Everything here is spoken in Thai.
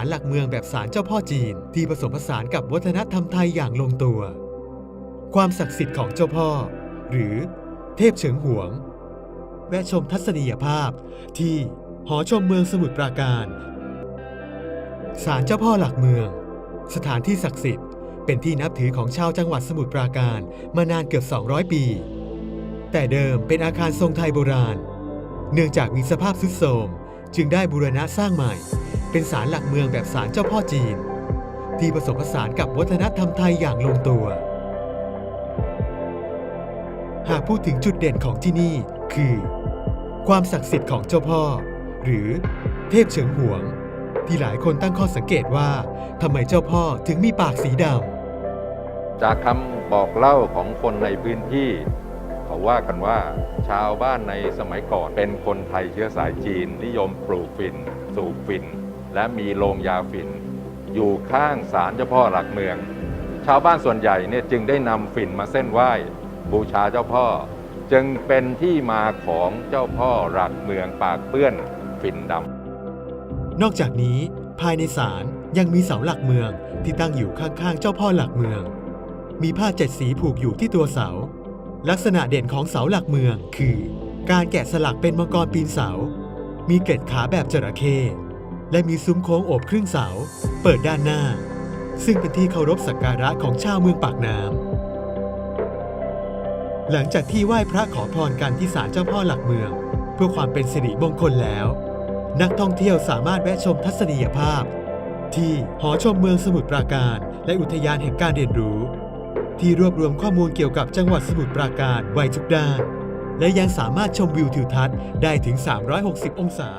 ารหลักเมืองแบบศาลเจ้าพ่อจีน ที่ผสมผสานกับวัฒนธรรมไทยอย่างลงตัว ความศักดิ์สิทธิ์ของเจ้าพ่อ หรือเทพเฉิงหวง แวะชมทัศนียภาพที่หอชมเมืองสมุทรปราการศาลเจ้าพ่อหลักเมือง สถานที่ศักดิ์สิทธิ์เป็นที่นับถือของชาวจังหวัดสมุทรปราการมานานเกือบ 200 ปี แต่เดิมเป็นอาคารทรงไทยโบราณ เนื่องจากมีสภาพทรุดโทรมจึงได้บูรณะสร้างใหม่ เป็นศาลหลักเมืองแบบศาลเจ้าพ่อจีน ที่ผสมผสานกับวัฒนธรรมไทยอย่างลงตัว หากพูดถึงจุดเด่นของที่นี่คือ ความศักดิ์สิทธิ์ของเจ้าพ่อ หรือเทพเฉิงหวง ที่หลายคนตั้งข้อสังเกตว่าทำไมเจ้าพ่อถึงมีปากสีดำจากคำบอกเล่าของคนในพื้นที่เขาว่ากันว่าชาวบ้านในสมัยก่อนเป็นคนไทยเชื้อสายจีนนิยมปลูกฝิ่น สูบฝิ่น และมีโรงยาฝิ่น อยู่ข้างศาลเจ้าพ่อหลักเมือง ชาวบ้านส่วนใหญ่เนี่ยจึงได้นำฝิ่นมาเส้นไหว้บูชาเจ้าพ่อ จึงเป็นที่มาของเจ้าพ่อหลักเมืองปากเปื้อนฝิ่นดำนอกจากนี้ภายในศาลยังมีเสาหลักเมืองที่ตั้งอยู่ข้างๆ เจ้าพ่อหลักเมือง มีผ้าเจ็ดสีผูกอยู่ที่ตัวเสา ลักษณะเด่นของเสาหลักเมืองคือ การแกะสลักเป็นมังกรปีนเสา มีเกล็ดขาแบบจระเข้ และมีซุ้มโค้งโอบครึ่งเสา เปิดด้านหน้า ซึ่งเป็นที่เคารพสักการะของชาวเมืองปากน้ำหลังจากที่ไหว้พระขอพรกันที่ศาลเจ้าพ่อหลักเมือง เพื่อความเป็นสิริมงคลแล้ว นักท่องเที่ยวสามารถแวะชมทัศนียภาพ ที่หอชมเมืองสมุทรปราการ และอุทยานแห่งการเรียนรู้ ที่รวบรวมข้อมูลเกี่ยวกับจังหวัดสมุทรปราการไว้ทุกด้านและยังสามารถชมวิวทิวทัศน์ได้ถึง 360 องศา